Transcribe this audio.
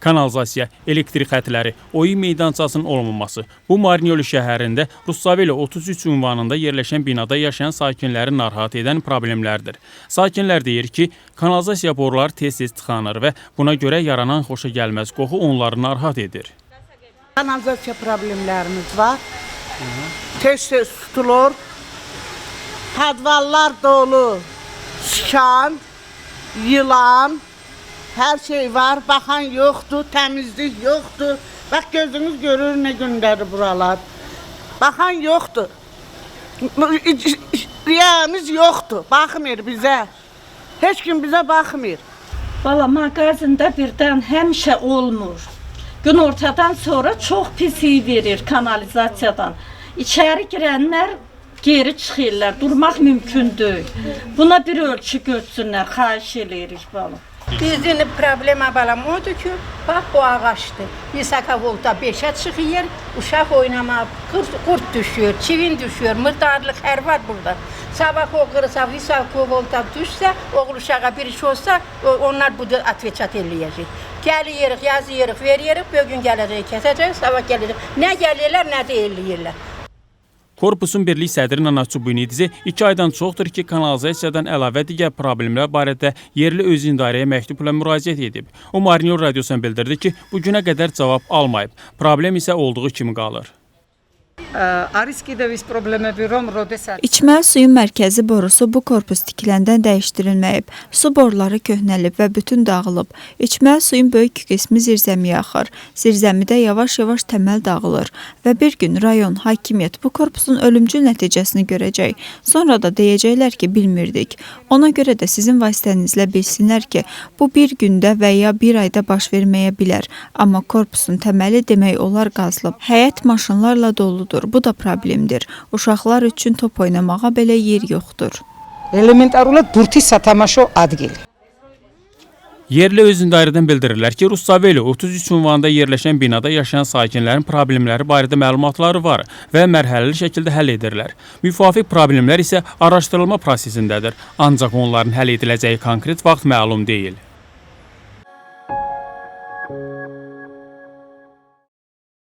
kanalizasiya, elektrik xətləri, oyun meydançasının olmaması. Bu Marnioli şəhərində Russaveli 33 ünvanında yerləşən binada yaşayan sakinləri narahat edən problemlərdir. Sakinlər deyir ki, kanalizasiya boruları tez-tez tıxanır və buna görə yaranan xoşagəlməz qoxu onları narahat edir. Kanalizasiya problemlərimiz var. Tez-tez tutulur. Podvallar dolu. Şan, yılan, hər şey var. Baxan yoxdur, təmizlik yoxdur. Bax gözünüz görür nə gündədir buralar. Baxan yoxdur. Riyamız yoxdur. Baxmır bizə. Heç kim bizə baxmır. Valla mağazında birdən həmişə olmur. Gün ortadan sonra çox pis verir kanalizasiyadan. İçəri girənlər geri çıxırlar. Durmaq mümkün deyil. Buna bir ölçü götürsünlər, xahiş eləyirik balam. Bizim problema balam odur ki, bax bu ağaçdır. Yisaka volta 5'ə çıxır, uşaq oynama, qurt, qurt düşür, çivin düşür, mırdarlıq hər var burada. Sabah o qırsa, Yisaka volta düşsə, oğul uşağa bir iş olsa, onlar bu da atveçat eləyəcək. Gəlirik, yazıyırıq, veririk, bugün gələcək, kəsəcək, sabah gəlirik. Nə gəlirlər, nə də eləyirlər. Korpusun birlik sədri Nana Çubunidze 2 aydan çoxdur ki, kanalizasiyadan əlavə digər problemlər barədə yerli öz idarəyə məktubla müraciət edib. O Marniol radiosuna bildirdi ki, bu günə qədər cavab almayıb. Problem isə olduğu kimi qalır არის კიდევ ის პრობლემები, რომ როდესაც İçməli suyun mərkəzi borusu bu korpus tikiləndən dəyişdirilməyib. Su boruları köhnəlib və bütün dağılıb. İçməli suyun böyük qismi zirzəmiyə axır. Zirzəmidə yavaş-yavaş təməl dağılır və bir gün rayon hakimiyyət bu korpusun ölümcül nəticəsini görəcək. Sonra da deyəcəklər ki, bilmirdik. Ona görə də sizin vasitənizlə bilsinlər ki, bu bir gündə və ya bir ayda baş verməyə bilər. Amma korpusun təməli demək olar qazılıb. Həyət maşınlarla doludur. Bu da problemdir. Uşaqlar üçün top oynamağa belə yer yoxdur. Elementarulad burtis satamaşo adgili. Yerli özün dairədən bildirirlər ki, Rusaveli 33 ünvanında yerləşən binada yaşayan sakinlərin problemləri barədə məlumatları var və mərhələli şəkildə həll edirlər. Müvafiq problemlər isə araşdırılma prosesindədir, ancaq onların həll ediləcəyi konkret vaxt məlum deyil.